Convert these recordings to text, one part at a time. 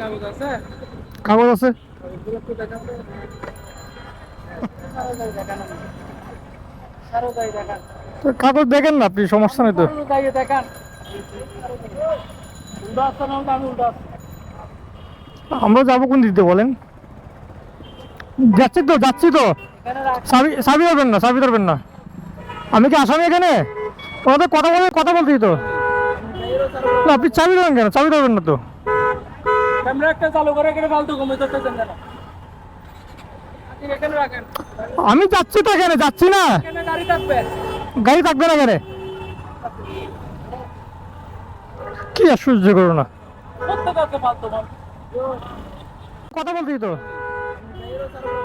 কাগজ আছে? কাগজ দেখান না আপনি সমস্যা নেই তো। আমরা যাব কোন দিতে বলেন? যাচ্ছি তো যাচ্ছি তো। সাবি ধরবেন না চাবি ধরবেন না। আমি কি আসামি এখানে? তোমাদের কথা বলে কথা বলছি তো। আপনি চাবি ধরেন কেন? চাবি ধরবেন না তো। ক্যামেরা একটা চালু করে ফালতু ঘুমিয়ে ধরতেছেন কেন? আমি যাচ্ছি তো এখানে যাচ্ছি না গাড়ি থাকবে। গাড়ি থাকবে না এখানে কি আশ্চর্য করো না। কথা বলছি তো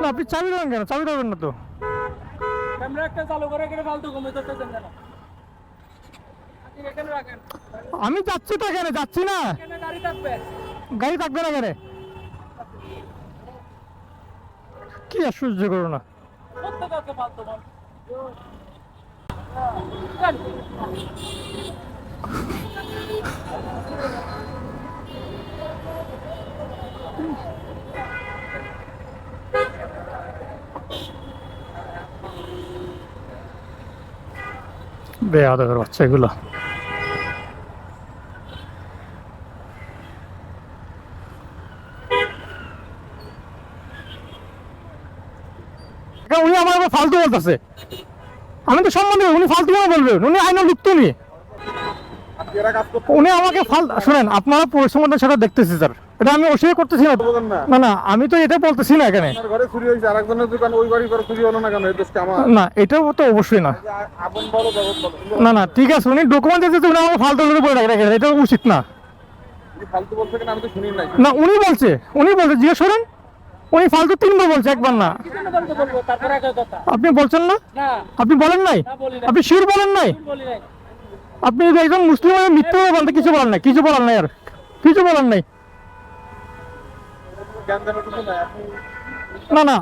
না আপনি চাবি দেবেন কেন চাবি ধরবেন না তো ক্যামেরা একটা চালু করে ফালতু ঘুমিয়ে ধরতেছেন কেন? আমি যাচ্ছি তো এখানে যাচ্ছি না গাড়ি থাকবে। গাড়ি থাকবে না এখানে? কি আর আশ্চর্য করো না। প্রত্যেক আছে ফালতু মাল। বেয়াদবের বাচ্চা এগুলো এখন উনি আমার আবার ফালতু বলতেছে। আমি তো সম্বন্ধে উনি ফালতু কেন বলবেন উনি আইন লিখতে নি উনি আমাকে ফাল শুনেন আপনারা পরিশ্রমটা সেটা দেখতেছি স্যার। এটা আমি অস্বীকার করতেছি না। না। না আমি তো এটা বলতেছি না এখানে। না এটাও তো অবশ্যই না। যে আ- আপন বলো জগৎ বলো। না না ঠিক আছে উনি ডকুমেন্ট দিয়েছে উনি আমাকে ফালতু করে বলে রাখে এটা উচিত না। উনি না উনি বলছে উনি বলছে জিজ্ঞেস করেন। উনি ফালতু তিনবার বলছে একবার না। আপনি বলছেন না আপনি বলেন নাই। আপনি শির বলেন নাই। আপনি একজন মুসলিম হয়ে বলতে কিছু বলেন নাই কিছু বলার নাই আর কিছু বলার নাই না না,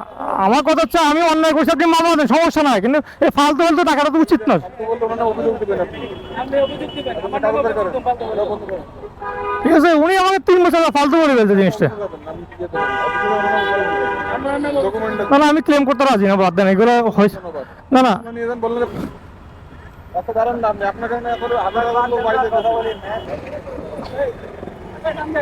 আমার কথা হচ্ছে আমি অন্যায় করছি, আপনি মামলা দেন, সমস্যা নাই, কিন্তু এই ফালতু ফালতু টাকাটা তো উচিত না ফালতু বলতে অভিযোগ দিবেন আপনি আপনি অভিযোগ দিবেন। আমার কাগজ নামে বের করেন অভিযোগ ফালতু বলবেন। এটা বন্ধ করেন ঠিক আছে, উনি আমাকে তিন বছর ফালতু করে ফেলছে জিনিসটা না না, আমি ক্লেম করতে রাজি না, বাদ দেন, এগুলো হয়েছে না না নিয়ে কারণে এখন হাজার হাজার লোক বাড়িতে কথা বলেন এই, নামবে।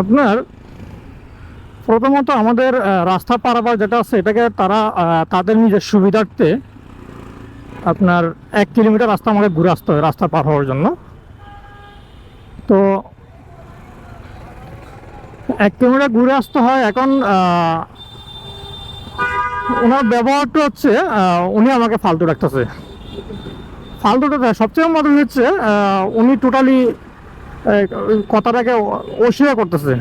আপনার প্রথমত আমাদের রাস্তা পারাপার যেটা আছে, এটাকে তারা তাদের নিজের সুবিধার্থে আপনার এক কিলোমিটার রাস্তা আমাকে ঘুরে আসতে হয়, রাস্তা পার হওয়ার জন্য। তো এক কিলোমিটার ঘুরে আসতে হয়, এখন ওনার ব্যবহারটা হচ্ছে উনি আমাকে ফালতু রাখতেছে ফালতুটা সবচেয়ে মজা হচ্ছে উনি টোটালি কথাটাকে অস্বীকার করতেছে।